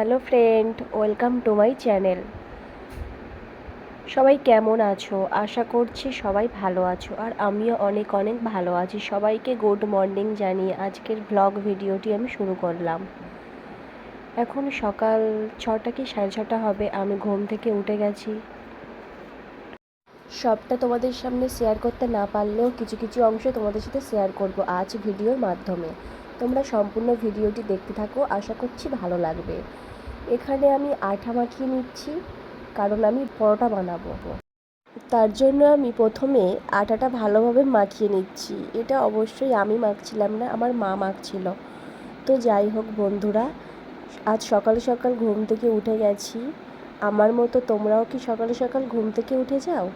Hello friend, welcome to my channel. সবাই কেমন আছো? আশা করছি সবাই ভালো আছো আর আমিও অনেক অনেক ভালো আছি। সবাইকে গুড মর্নিং জানিয়ে আজকের ব্লগ ভিডিওটি আমি শুরু করলাম। এখন সকাল ছটা কি সাড়ে ছটা হবে? আমি ঘুম থেকে উঠে গেছি। সবটা তোমাদের সামনে শেয়ার করতে না পারলেও কিছু কিছু অংশ তোমাদের সাথে শেয়ার করব আজ ভিডিওর মাধ্যমে। তোমরা সম্পূর্ণ ভিডিওটি দেখতে থাকো, আশা করছি ভালো লাগবে। এখানে আমি আঠা মাখিয়ে নিচ্ছি, কারণ আমি পরোটা বানাবো। তার জন্য আমি প্রথমে আটাটা ভালোভাবে মাখিয়ে নিচ্ছি। এটা অবশ্যই আমি মাখছিলাম না, আমার মা মাখছিল। তো যাই হোক বন্ধুরা, আজ সকাল সকাল ঘুম থেকে উঠে গেছি। আমার মতো তোমরাও কি সকালে সকাল ঘুম থেকে উঠে যাও?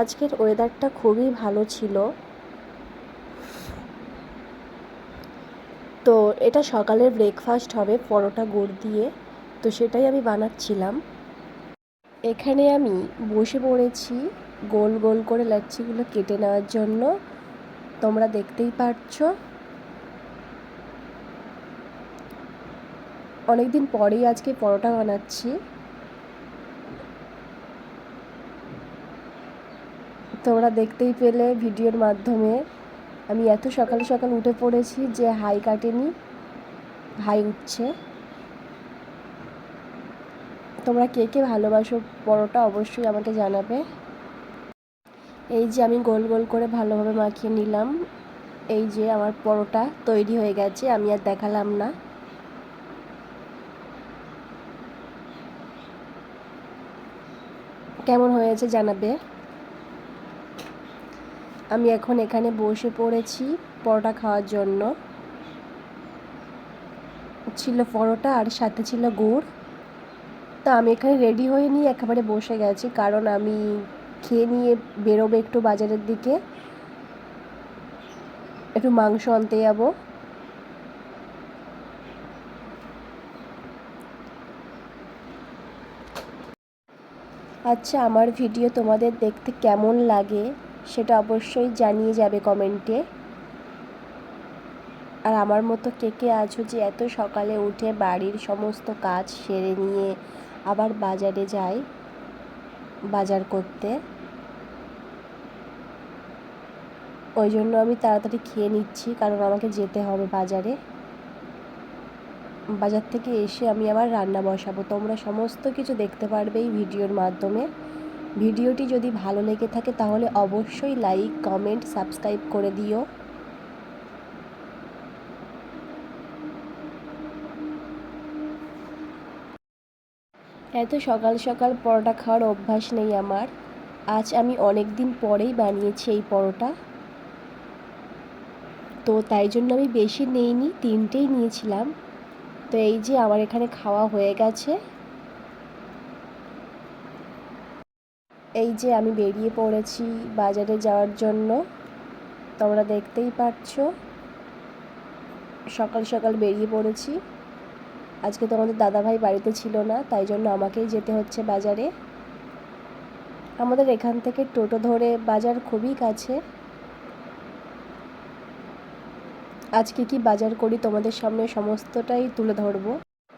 আজকের ওয়েদারটা খুবই ভালো ছিল। তো এটা সকালের ব্রেকফাস্ট হবে, পরোটা গুড় দিয়ে। তো সেটাই আমি বানাচ্ছিলাম। এখানে আমি বসে পড়েছি গোল গোল করে লাচ্ছিগুলো কেটে নেওয়ার জন্য। তোমরা দেখতেই পারছ। অনেকদিন পরেই আজকে পরোটা বানাচ্ছি। তোমরা দেখতেই পেলে ভিডিওর মাধ্যমে। আমি এত সকাল সকাল উঠে পড়েছি যে হাই কাটেনি, হাই উঠছে। তোমরা কে কে ভালোবাসো পরোটা অবশ্যই আমাকে জানাবে। এই যে আমি গোল গোল করে ভালোভাবে মাখিয়ে নিলাম। এই যে আমার পরোটা তৈরি হয়ে গেছে, আমি আর দেখালাম না। কেমন হয়েছে জানাবে? আমি এখন এখানে বসে পড়েছি পরোটা খাওয়ার জন্য। ছিল পরোটা আর সাথে ছিল গুড়। তো আমি এখানে রেডি হয়ে নিয়ে একেবারে বসে গেছি, কারণ আমি খেয়ে নিয়ে বেরোবো একটু বাজারের দিকে। একটু মাংস আনতে যাব। আচ্ছা আমার ভিডিও তোমাদের দেখতে কেমন লাগে? সেটা অবশ্যই জানিয়ে যাবে কমেন্টে। আর আমার মতো কে কে আছো যে এত সকালে উঠে বাড়ির সমস্ত কাজ সেরে নিয়ে আবার বাজারে যাই, বাজার করতে। ওই জন্য আমি তাড়াতাড়ি খেয়ে নিচ্ছি, কারণ আমাকে যেতে হবে বাজারে। বাজার থেকে এসে আমি আবার রান্না বসাবো। তোমরা সমস্ত কিছু দেখতে পারবে এই ভিডিওর মাধ্যমে। ভিডিওটি যদি ভালো লেগে থাকে তাহলে অবশ্যই লাইক, কমেন্ট, সাবস্ক্রাইব করে দিও। এত সকাল সকাল পরোটা খাওয়ার অভ্যাস নেই আমার। আজ আমি অনেক দিন পরেই বানিয়েছি এই পরোটা। তো তাই জন্য আমি বেশি নেইনি, তিনটেই নিয়েছিলাম। তো এই যে আমার এখানে খাওয়া হয়ে গেছে। এই যে আমি বেরিয়ে পড়েছি বাজারে যাওয়ার জন্য, তোমরা দেখতেই পাচ্ছ। সকাল সকাল বেরিয়ে পড়েছি। আজকে তোমাদের দাদাভাই বাড়িতে ছিল না, তাই জন্য আমাকেই যেতে হচ্ছে বাজারে। আমাদের এখান থেকে টোটো ধরে বাজার খুবই কাছে। আজকে কি বাজার করি তোমাদের সামনে সমস্তটাই তুলে ধরবো।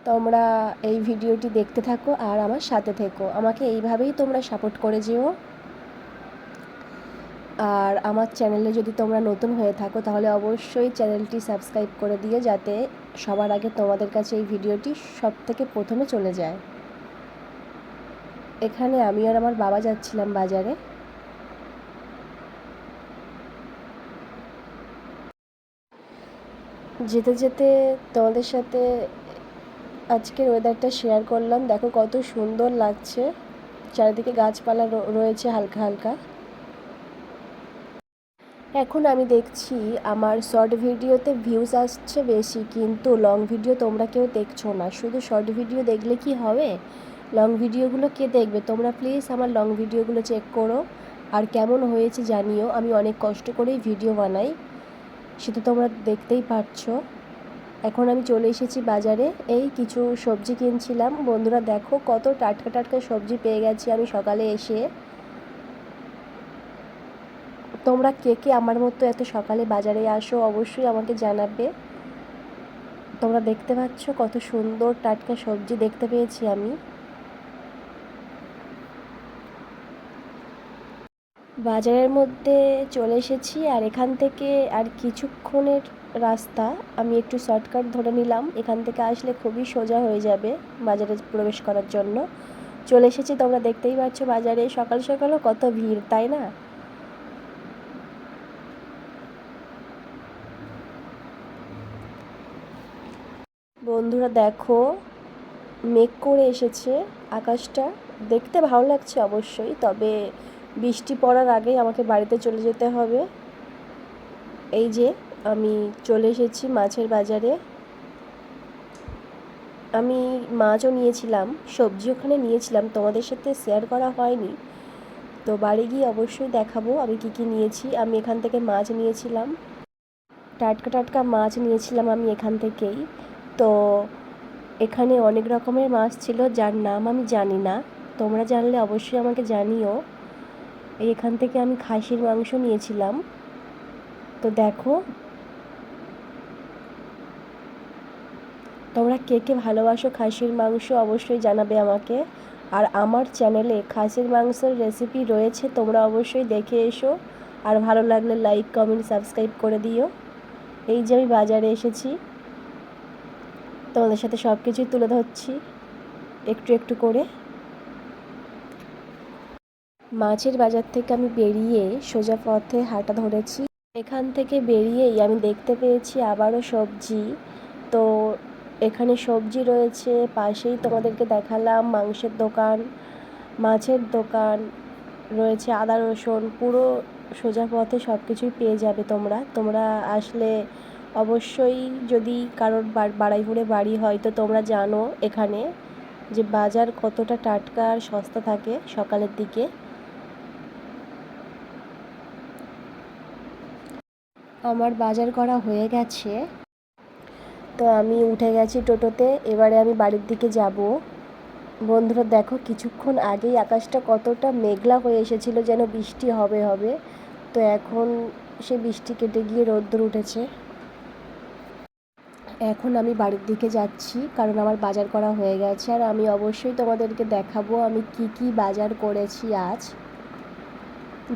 তোমরা এই ভিডিওটি দেখতে থাকো আর আমার সাথে থেকো। আমাকে এইভাবেই তোমরা সাপোর্ট করে যেও। আর আমার চ্যানেলে যদি তোমরা নতুন হয়ে থাকো, তাহলে অবশ্যই চ্যানেলটি সাবস্ক্রাইব করে দিও যাতে সবার আগে তোমাদের কাছে এই ভিডিওটি সব থেকে প্রথমে চলে যায়। এখানে আমি আর আমার বাবা যাচ্ছিলাম বাজারে। যেতে যেতে তোমাদের সাথে আজকের ওয়েদারটা শেয়ার করলাম। দেখো কত সুন্দর লাগছে। চারিদিকে গাছপালা রয়েছে হালকা হালকা। এখন আমি দেখছি আমার শর্ট ভিডিওতে ভিউজ আসছে বেশি, কিন্তু লং ভিডিও তোমরা কেউ দেখছ না। শুধু শর্ট ভিডিও দেখলে কি হবে? লং ভিডিওগুলো কে দেখবে? তোমরা প্লিজ আমার লং ভিডিওগুলো চেক করো। আর কেমন হয়েছে জানিও। আমি অনেক কষ্ট করেই ভিডিও বানাই। সেটা তোমরা দেখতেই পারছ। এখন আমি চলে এসেছি বাজারে। এই কিছু সবজি কিনছিলাম। বন্ধুরা, দেখো কত টাটকা টাটকা সবজি পেয়ে গেছি আমি সকালে এসে। তোমরা কে কে আমার মতো এত সকালে বাজারে আসো অবশ্যই আমাকে জানাবে। তোমরা দেখতে পাচ্ছ কত সুন্দর টাটকা সবজি দেখতে পেয়েছি আমি। বাজারের মধ্যে চলে এসেছি আর এখান থেকে আর কিছুক্ষণের রাস্তা। আমি একটু শর্টকাট ধরে নিলাম। এখান থেকে আসলে খুবই সোজা হয়ে যাবে বাজারে প্রবেশ করার জন্য। চলে এসেছি, তোমরা দেখতেই পাচ্ছ বাজারে সকাল সকালও কত ভিড়, তাই না? বন্ধুরা দেখো, মেঘ করে এসেছে আকাশটা। দেখতে ভালো লাগছে অবশ্যই, তবে বৃষ্টি পড়ার আগেই আমাকে বাড়িতে চলে যেতে হবে। এই যে, আমি চলে এসেছি মাছের বাজারে। আমি মাছও নিয়েছিলাম, সবজি ওখানে নিয়েছিলাম, তোমাদের সাথে শেয়ার করা হয়নি। তো বাড়ি গিয়ে অবশ্যই দেখাবো আমি কি কি নিয়েছি। আমি এখান থেকে মাছ নিয়েছিলাম। টাটকা টাটকা মাছ নিয়েছিলাম আমি এখান থেকেই। তো এখানে অনেক রকমের মাছ ছিল, যার নাম আমি জানি না। তোমরা জানলে অবশ্যই আমাকে জানিও। এখান থেকে আমি খাসির মাংস নিয়েছিলাম। তো দেখো। তোমরা কে কে ভালোবাসো খাসির মাংস অবশ্যই জানাবে আমাকে। আর আমার চ্যানেলে খাসির মাংসের রেসিপি রয়েছে, তোমরা অবশ্যই দেখে এসো। আর ভালো লাগলে লাইক কমেন্ট সাবস্ক্রাইব করে দিও। এই যে আমি বাজারে এসেছি। তোমাদের সাথে সব কিছুই তুলে ধরছি। একটু একটু করে। মাছের বাজার থেকে আমি বেরিয়ে সোজা পথে হাঁটা ধরেছি। এখান থেকে বেরিয়েই আমি দেখতে পেয়েছি আবারও সবজি। তো এখানে সবজি রয়েছে, পাশেই তোমাদেরকে দেখালাম মাংসের দোকান, মাছের দোকান, রয়েছে আদা, রসুন, পুরো সোজা পথে সব কিছুই পেয়ে যাবে তোমরা। তোমরা আসলে অবশ্যই যদি কারোর বাড়াইপুরে বাড়ি হয়, তো তোমরা জানো এখানে যে বাজার কতটা টাটকা আর সস্তা থাকে সকালের দিকে। আমার বাজার করা হয়ে গেছে। তো আমি উঠে গেছি টোটোতে, এবারে আমি বাড়ির দিকে যাব। বন্ধুরা, দেখো কিছুক্ষণ আগেই আকাশটা কতটা মেঘলা হয়ে এসেছিল, যেন বৃষ্টি হবে হবে। তো এখন সে বৃষ্টি কেটে গিয়ে রোদ্দুর উঠেছে। এখন আমি বাড়ির দিকে যাচ্ছি, কারণ আমার বাজার করা হয়ে গেছে। আর আমি অবশ্যই তোমাদেরকে দেখাবো আমি কি কি বাজার করেছি আজ।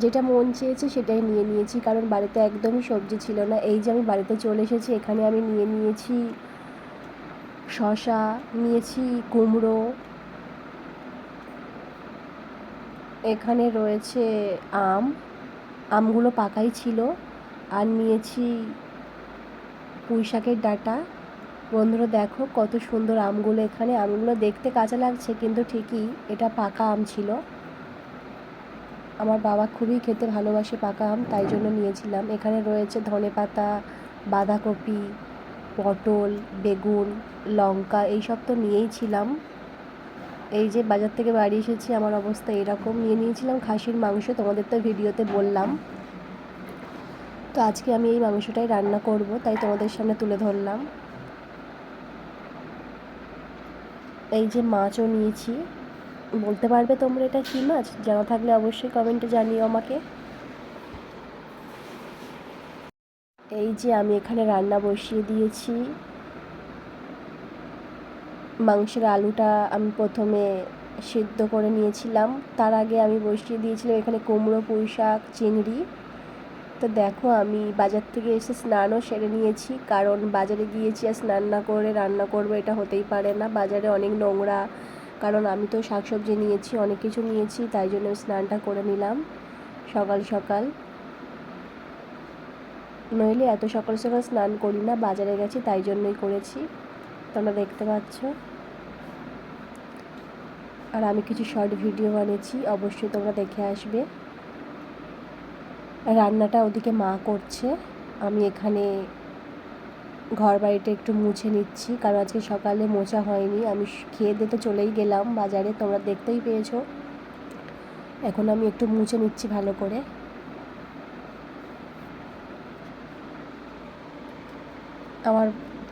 যেটা মন চেয়েছে সেটাই নিয়ে নিয়েছি, কারণ বাড়িতে একদমই সবজি ছিল না। এই যে আমি বাড়িতে চলে এসেছি, এখানে আমি নিয়ে নিয়েছি শশা নিয়েছি কুমড়ো, এখানে রয়েছে আম, আমগুলো পাকাই ছিল, আর নিয়েছি পুঁই শাকের ডাটা। বন্ধুরা দেখো কত সুন্দর আমগুলো এখানে, আমগুলো দেখতে কাঁচা লাগছে, কিন্তু ঠিকই এটা পাকা আম ছিল। আমার বাবা খুবই খেতে ভালোবাসে পাকা আম, তাই জন্য নিয়েছিলাম। এখানে রয়েছে ধনে পাতা, বাঁধাকপি, পটল, বেগুন, লঙ্কা, এইসব তো নিয়েই ছিলাম। এই যে বাজার থেকে বাড়ি এসেছি, আমার অবস্থা এরকম। নিয়ে নিয়েছিলাম খাসির মাংস, তোমাদের তো ভিডিওতে বললাম। তো আজকে আমি এই মাংসটাই রান্না করব, তাই তোমাদের সামনে তুলে ধরলাম। এই যে মাছও নিয়েছি। বলতে পারবে তোমরা এটা কী মাছ? জানা থাকলে অবশ্যই কমেন্টে জানিও আমাকে। এই যে আমি এখানে রান্না বসিয়ে দিয়েছি। মাংসের আলুটা আমি প্রথমে সিদ্ধ করে নিয়েছিলাম। তার আগে আমি বসিয়ে দিয়েছিলাম এখানে কুমড়ো, পুঁই শাক, চিংড়ি। তো দেখো আমি বাজার থেকে এসে স্নানও সেরে নিয়েছি, কারণ বাজারে গিয়েছি আর স্নান না করে রান্না করব এটা হতেই পারে না। বাজারে অনেক নোংরা কারণ আমি তো শাকসবজি নিয়েছি, অনেক কিছু নিয়েছি, তাই জন্য স্নানটা করে নিলাম সকাল সকাল। নইলে এত সকাল সকাল স্নান করি না, বাজারে গেছি তাই জন্যই করেছি। তোমরা দেখতে পাচ্ছ। আর আমি কিছু শর্ট ভিডিও বানিয়েছি, অবশ্যই তোমরা দেখে আসবে। রান্নাটা ওদিকে মা করছে, আমি এখানে ঘর বাড়িটা একটু মুছে নিচ্ছি, কারণ আজকে সকালে মোছা হয়নি। আমি খেয়ে দিতে চলেই গেলাম বাজারে, তোমরা দেখতেই পেয়েছ। এখন আমি একটু মুছে নিচ্ছি ভালো করে। আমার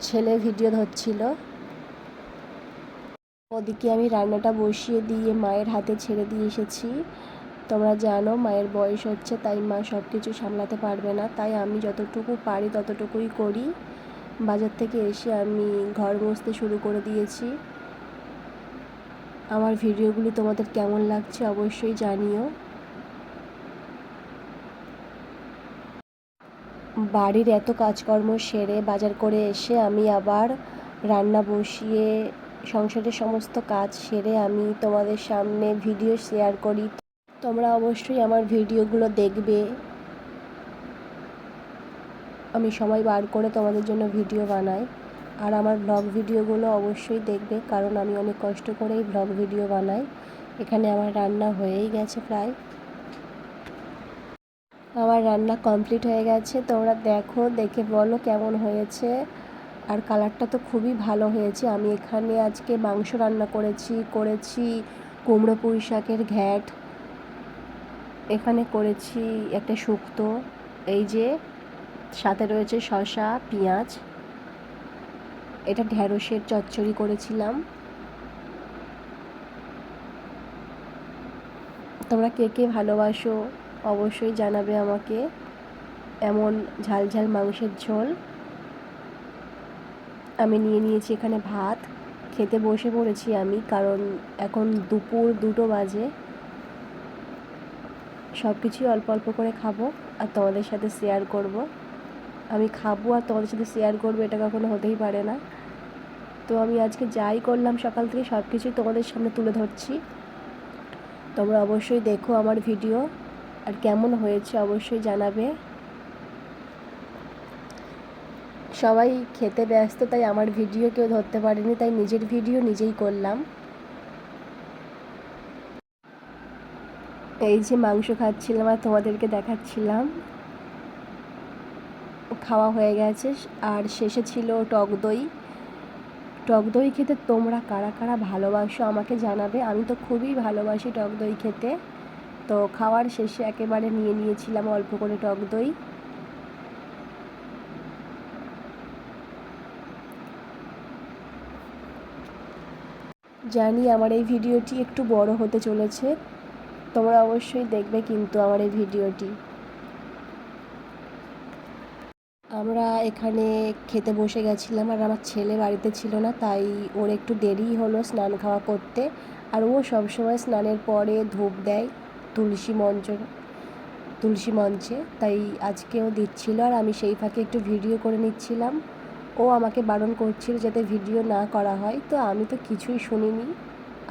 ছেলে ভিডিও ধরছিল। ওদিকে আমি রান্নাটা বসিয়ে দিয়ে মায়ের হাতে ছেড়ে দিয়ে এসেছি। তোমরা জানো মায়ের বয়স হচ্ছে, তাই মা সব কিছু সামলাতে পারবে না। তাই আমি যতটুকু পারি ততটুকুই করি। বাজার থেকে এসে আমি ঘর মুছতে শুরু করে দিয়েছি। আমার ভিডিওগুলি তোমাদের কেমন লাগছে অবশ্যই জানিও। বাড়ির এত কাজকর্ম সেরে বাজার করে এসে আমি আবার রান্না বসিয়ে, সংসারের সমস্ত কাজ সেরে আমি তোমাদের সামনে ভিডিও শেয়ার করি। তোমরা অবশ্যই আমার ভিডিওগুলো দেখবে। আমি সময় বার করে তোমাদের জন্য ভিডিও বানাই। আর আমার ব্লগ ভিডিওগুলো অবশ্যই দেখবে, কারণ আমি অনেক কষ্ট করেই ব্লগ ভিডিও বানাই। এখানে আমার রান্না হয়েই গেছে প্রায়। আমার রান্না কমপ্লিট হয়ে গেছে। তোমরা দেখো, দেখে বলো কেমন হয়েছে। আর কালারটা তো খুবই ভালো হয়েছে। আমি এখানে আজকে মাংস রান্না করেছি করেছি কুমড়ো পুঁই শাকের ঘ্যাট। এখানে করেছি একটা শুক্তো। এই যে সাথে রয়েছে শসা, পেঁয়াজ। এটা ঢ্যাঁড়সের চচ্চড়ি করেছিলাম। তোমরা কে কে ভালোবাসো অবশ্যই জানাবে আমাকে। এমন ঝাল ঝাল মাংসের ঝোল। আমি নিয়ে নিয়েছি এখানে ভাত। খেতে বসে পড়েছি আমি, কারণ এখন দুপুর দুটো বাজে। সব কিছুই অল্প অল্প করে খাব আর তোমাদের সাথে শেয়ার করব। আমি খাব আর তোমাদের সাথে শেয়ার করব, এটা কখনো হতেই পারে না। তো আমি আজকে যাই করলাম সকাল থেকে সব কিছুই তোমাদের সামনে তুলে ধরছি। তোমরা অবশ্যই দেখো আমার ভিডিও আর কেমন হয়েছে অবশ্যই জানাবে। সবাই খেতে ব্যস্ত, তাই আমার ভিডিও কেউ ধরতে পারেনি, তাই নিজের ভিডিও নিজেই করলাম। এই যে মাংস খাচ্ছিলাম আর তোমাদেরকে দেখাচ্ছিলাম। খাওয়া হয়ে গেছে। আর শেষে ছিল টক দই। টক দই খেতে তোমরা কারা কারা ভালোবাসো আমাকে জানাবে। আমি তো খুবই ভালোবাসি টক দই খেতে। তো খাওয়ার শেষে একেবারে নিয়ে নিয়েছিলাম অল্প করে টক দই। জানি আমার এই ভিডিওটি একটু বড় হতে চলেছে। তোমরা অবশ্যই দেখবে কিন্তু আমার এই ভিডিওটি। আমরা এখানে খেতে বসে গেছিলাম আর আমার ছেলে বাড়িতে ছিল না, তাই ওর একটু দেরি হলো স্নান খাওয়া করতে। আর ও সবসময় স্নানের পরে ধূপ দেয় তুলসী মঞ্চ, তুলসী মঞ্চে। তাই আজকেও দিচ্ছিল আর আমি সেই ফাঁকে একটু ভিডিও করে নিচ্ছিলাম। ও আমাকে বারণ করছিল যাতে ভিডিও না করা হয়, তো আমি তো কিছুই শুনিনি।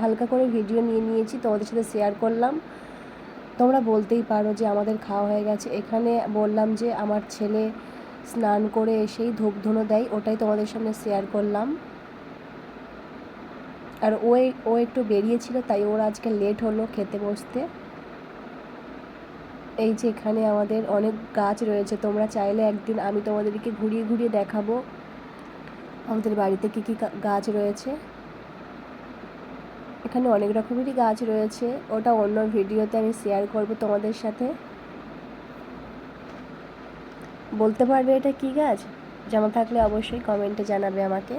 হালকা করে ভিডিও নিয়ে নিয়েছি, তোমাদের সাথে শেয়ার করলাম। তোমরা বলতেই পারো যে আমাদের খাওয়া হয়ে গেছে। এখানে বললাম যে আমার ছেলে স্নান করে এসেই ধূপ ধুনো দেয়, ওটাই তোমাদের সামনে শেয়ার করলাম। আর ও ও একটু বেরিয়েছিল, তাই ওর আজকে লেট হলো খেতে বসতে। এই যে এখানে আমাদের অনেক গাছ রয়েছে, তোমরা চাইলে একদিন আমি তোমাদেরকে ঘুরিয়ে ঘুরিয়ে দেখাবো। আমাদের বাড়িতে কী কী গাছ রয়েছে। এখানে অনেক রকমেরই গাছ রয়েছে, ওটা অন্য ভিডিওতে আমি শেয়ার করব তোমাদের সাথে। বলতে পারবে এটা কি গাছ? জানা থাকলে অবশ্যই কমেন্টে জানাবে আমাকে।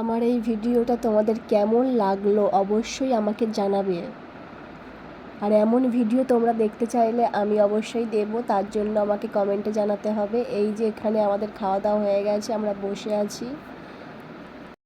আমার এই ভিডিওটা তোমাদের কেমন লাগল অবশ্যই আমাকে জানাবে। আর এমন ভিডিও তোমরা দেখতে চাইলে আমি অবশ্যই দেব, তার জন্য আমাকে কমেন্টে জানাতে হবে। এই যে এখানে আমাদের খাওয়া দাওয়া হয়ে গেছে, আমরা বসে আছি।